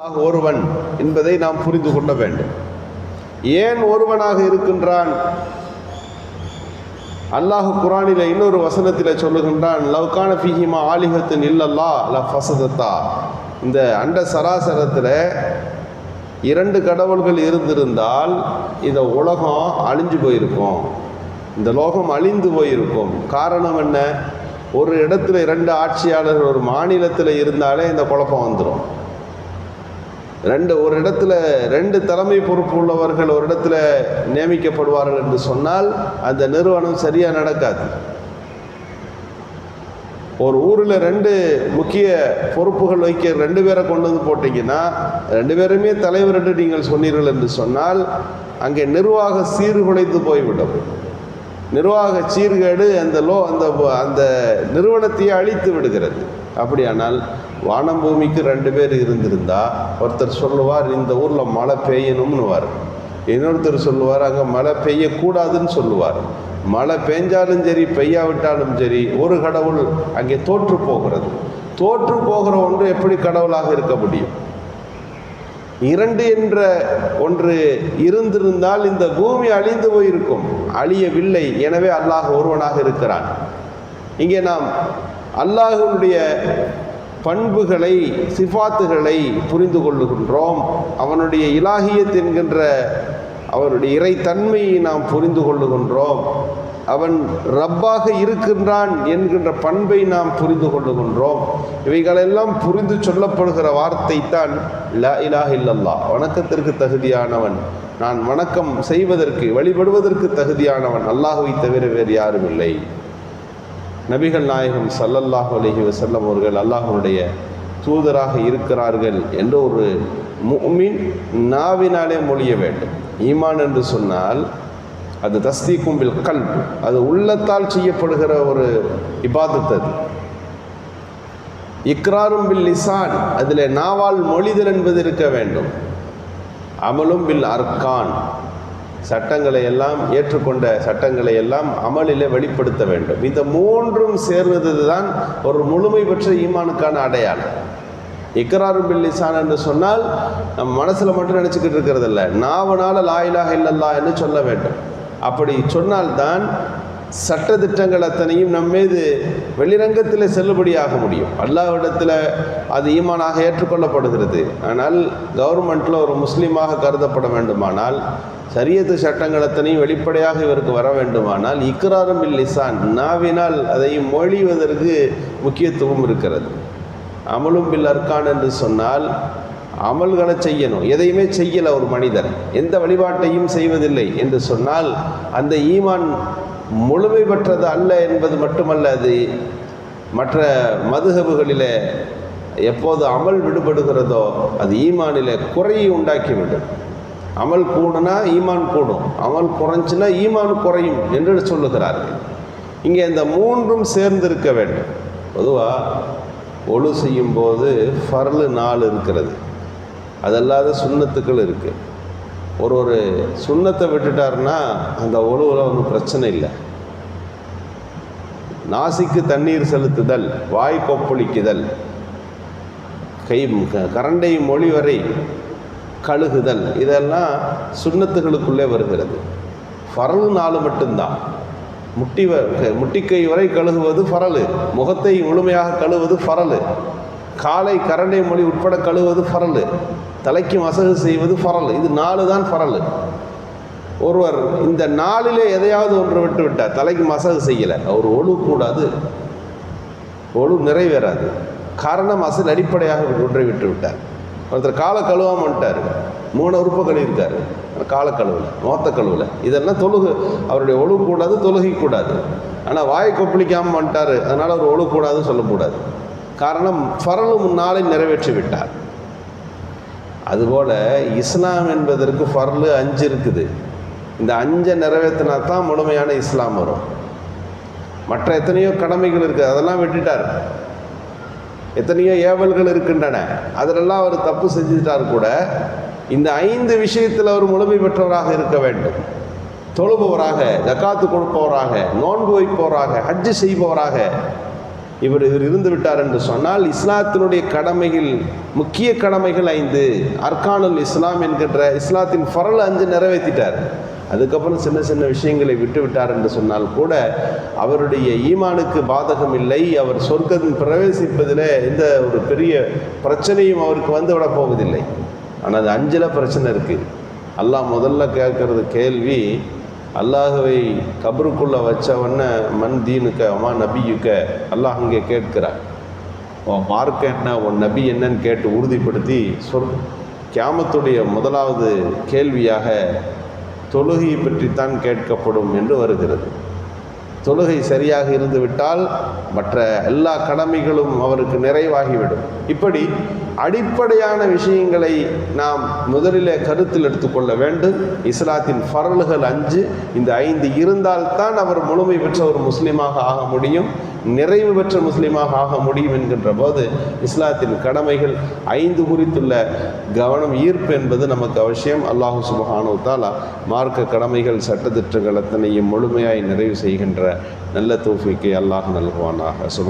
ஒருவன் என்பதை நாம் புரிந்து கொள்ள வேண்டும். ஏன் ஒருவனாக இருக்கின்றான்? அல்லாஹ் குரானில் இன்னொரு வசனத்தில் சொல்லுகின்றான் லவ்கான ஃபிஹிமா ஆலிஹத்தின் இல்லல்லா ல ஃபசதத்தா. இந்த அண்ட சராசரத்தில் இரண்டு கடவுள்கள் இருந்திருந்தால் இந்த உலகம் அழிஞ்சு போயிருக்கும். இந்த லோகம் அழிந்து போயிருக்கும். காரணம் என்ன? ஒரு இடத்துல இரண்டு ஆட்சியாளர்கள் ஒரு மாநிலத்தில் இருந்தாலே இந்த குழப்பம் வந்துடும் ரெண்டு ஒரு இடத்துல ரெண்டு தலைமை பொறுப்பு உள்ளவர்கள் ஒரு இடத்துல நியமிக்கப்படுவார்கள் என்று சொன்னால் அந்த நிறுவனம் சரியாக நடக்காது. ஒரு ஊரில் ரெண்டு முக்கிய பொறுப்புகள் வைக்க ரெண்டு பேரை கொண்டு வந்து போட்டிங்கன்னா ரெண்டு பேருமே தலைவர் என்று நீங்கள் சொன்னீர்கள் என்று சொன்னால் அங்கே நிர்வாக சீர்குலைந்து போய்விடும். நிர்வாக சீர்கேடு அந்த லோ அந்த அந்த நிறுவனத்தையே அழித்து விடுகிறது. அப்படியானால் வானம் பூமிக்கு ரெண்டு பேர் இருந்திருந்தா ஒருத்தர் சொல்லுவார் இந்த ஊரில் மழை பெய்யணும்னுவார். இன்னொருத்தர் சொல்லுவார் அங்கே மழை பெய்யக்கூடாதுன்னு சொல்லுவார். மழை பெஞ்சாலும் சரி பெய்யாவிட்டாலும் சரி ஒரு கடவுள் அங்கே தோற்று போகிறது. தோற்று போகிற ஒன்று எப்படி கடவுளாக இருக்க முடியும்? இரண்டு என்ற ஒன்று இருந்திருந்தால் இந்த பூமி அழிந்து போயிருக்கும். அழியவில்லை. எனவே அல்லாஹ் ஒருவனாக இருக்கிறான். இங்கே நாம் அல்லாஹனுடைய பண்புகளை சிஃபாத்துகளை புரிந்து கொள்ளுகின்றோம். அவனுடைய இலாகியத் என்கின்ற அவருடைய இறைத்தன்மையை நாம் புரிந்து கொள்ளுகின்றோம். அவன் ரப்பாக இருக்கின்றான் என்கின்ற பண்பை நாம் புரிந்து கொள்ளுகின்றோம். இவைகளெல்லாம் புரிந்து சொல்லப்படுகிற வார்த்தை தான் லா இலாஹ இல்லல்லா வணக்கத்திற்கு தகுதியானவன். நான் வணக்கம் செய்வதற்கு வழிபடுவதற்கு தகுதியானவன். அல்லாஹுவை தவிர வேறு யாரும் இல்லை நபிகள் நாயகம் சல்லல்லாஹ் அலஹி வசல்லம் அவர்கள் அல்லாஹனுடைய தூதராக இருக்கிறார்கள் என்று ஒரு முமின் நாவினாலே மொழிய வேண்டும். ஈமான் என்று சொன்னால் அது தஸ்தி கும்பில் கல் அது உள்ளத்தால் செய்யப்படுகிற ஒரு இபாதத் அது. இக்ராரும் பில் லிசான் அதில் நாவால் மொழிதல் என்பது இருக்க வேண்டும். அமலும் பில் அர்கான். சட்டங்களை எல்லாம் ஏற்றுக்கொண்ட சட்டங்களை எல்லாம் அமலில் வெளிப்படுத்த வேண்டும். இந்த மூன்றும் சேர்ந்தது தான் ஒரு முழுமை பெற்ற ஈமானுக்கான அடையாளம். இக்கராரும் பில்லிசான் என்று சொன்னால் நம் மனசில் மட்டும் நினச்சிக்கிட்டு இருக்கிறதில்ல. நாவனால லாயிலாக இல்லல்லா என்று சொல்ல வேண்டும். அப்படி சொன்னால்தான் சட்டத்திட்டங்கள் அத்தனையும் நம் மீது வெளிரங்கத்தில் செல்லுபடியாக முடியும். அல்லாவிடத்தில் அது ஈமானாக ஏற்றுக்கொள்ளப்படுகிறது. ஆனால் கவர்மெண்ட்டில் ஒரு முஸ்லீமாக கருதப்பட வேண்டுமானால் சரியத்து சட்டங்கள் அத்தனையும் வெளிப்படையாக இவருக்கு வர வேண்டுமானால் இக்ராரும் இல்லிசான் நாவினால் அதை மொழிவதற்கு முக்கியத்துவம் இருக்கிறது. அமலும் பில் அர்கான் என்று சொன்னால் அமல்களை செய்யணும். எதையுமே செய்யலை ஒரு மனிதர் எந்த வழிபாட்டையும் செய்வதில்லை என்று சொன்னால் அந்த ஈமான் முழுமை பெற்றது அல்ல என்பது மட்டுமல்ல அது மற்ற மதுகபுகளில் எப்போது அமல் விடுபடுகிறதோ அது ஈமானில் குறையை உண்டாக்கிவிடும் அமல் கூடுனா ஈமான் கூடும். அமல் குறைஞ்சுன்னா ஈமான் குறையும் என்று சொல்லுகிறார்கள். இங்கே இந்த மூன்றும் சேர்ந்திருக்க வேண்டும். பொதுவாக ஒழு செய்யும் போது ஃபர்லு நாள் இருக்கிறது. அதல்லாத சுண்ணத்துக்கள் இருக்குது ஒரு ஒரு சுண்ணத்தை விட்டுட்டாருன்னா அந்த ஒழுவில் ஒன்றும் பிரச்சனை இல்லை. நாசிக்கு தண்ணீர் செலுத்துதல் வாய் கொப்பளிக்குதல் கை கரண்டை மொழி வரை கழுகுதல் இதெல்லாம் சுண்ணத்துகளுக்குள்ளே வருகிறது. ஃபரல் நாள் மட்டும்தான். முட்டி வ முட்டிக்கை வரை கழுகுவது ஃபரலு முகத்தை முழுமையாக கழுவது ஃபரலு. காலை கரண்டை மொழி உட்பட கழுவது ஃபரலு. தலைக்கு மசகு செய்வது ஃபரல். இது நாலு தான் ஃபரல். ஒருவர் இந்த நாளிலே எதையாவது ஒன்று விட்டு விட்டார். தலைக்கு மசகு செய்யலை. அவர் ஒழு கூடாது. ஒழு நிறைவேறாது. காரணம் அசல் அடிப்படையாக ஒன்றை விட்டு விட்டார். ஒருத்தர் காலை கழுவாமல் வந்துட்டார். மூணு உறுப்பு கழுவிருக்கார் காலை கழுவில் மொத்த கழுவில். இதெல்லாம் தொழுகு. அவருடைய ஒழு கூடாது தொழுகை கூடாது. ஆனால் வாய் கொப்பளிக்காமல் வந்துட்டார். அதனால் அவர் ஒழு கூடாதுன்னு சொல்லக்கூடாது காரணம் ஃபரலு முன்னாலே நிறைவேற்றி விட்டார். அதுபோல் இஸ்லாம் என்பதற்கு ஃபர்லு அஞ்சு இருக்குது. இந்த அஞ்சை நிறைவேற்றினா தான் முழுமையான இஸ்லாம் வரும். மற்ற எத்தனையோ கடமைகள் இருக்குது அதெல்லாம் விட்டுட்டார். எத்தனையோ ஏவல்கள் இருக்கின்றன அதிலெல்லாம் அவர் தப்பு செஞ்சுட்டார் கூட இந்த ஐந்து விஷயத்தில் அவர் முழுமை பெற்றவராக இருக்க வேண்டும். தொழுபவராக ஜக்காத்து கொடுப்பவராக நோன்பு வைப்பவராக ஹஜ்ஜு செய்பவராக இவர் இவர் இருந்து விட்டார் என்று சொன்னால் இஸ்லாத்தினுடைய கடமைகள் முக்கிய கடமைகள் ஐந்து. அர்கானுல் இஸ்லாம் என்கின்ற இஸ்லாத்தின் ஃபரல் அஞ்சு நிறைவேற்றிட்டார். அதுக்கப்புறம் சின்ன சின்ன விஷயங்களை விட்டு விட்டார் என்று சொன்னால் கூட அவருடைய ஈமானுக்கு பாதகம் இல்லை. அவர் சொர்க்கத்தில் பிரவேசிப்பதில் எந்த ஒரு பெரிய பிரச்சனையும் அவருக்கு வந்து விட போவதில்லை. ஆனால் அது அஞ்சில் பிரச்சனை இருக்குது அல்லாஹ் முதல்ல கேட்கறது கேள்வி அல்லாஹுவை கபருக்குள்ளே வச்சவொன்னே மண் தீனுக்க அம்மா நபியுக்க அல்லாஹ் அங்கே கேட்கிறார். உன் மார்க் என்ன உன் நபி என்னன்னு கேட்டு உறுதிப்படுத்தி சொல். கியாமத்துடைய முதலாவது கேள்வியாக தொழுகையை பற்றித்தான் கேட்கப்படும் என்று வருகிறது. தொழுகை சரியாக இருந்துவிட்டால் மற்ற எல்லா கடமைகளும் அவருக்கு நிறைவாகிவிடும். இப்படி அடிப்படையான விஷயங்களை நாம் முதலில் கருத்தில் எடுத்துக்கொள்ள வேண்டும். இஸ்லாத்தின் ஃபரல்கள் அஞ்சு இந்த ஐந்து இருந்தால்தான் அவர் முழுமை பெற்ற ஒரு முஸ்லீமாக ஆக முடியும். நிறைவு பெற்ற முஸ்லீமாக ஆக முடியும் என்கின்ற போது இஸ்லாத்தின் கடமைகள் ஐந்து குறித்துள்ள கவனம் ஈர்ப்பு என்பது நமக்கு அவசியம். அல்லாஹு சுபஹானு தாலா மார்க்க கடமைகள் சட்டத்திட்டங்கள் அத்தனையும் முழுமையாய் நிறைவு செய்கின்ற நல்ல தோஃபிக்கை அல்லாஹ் நல்குவானாக. சுப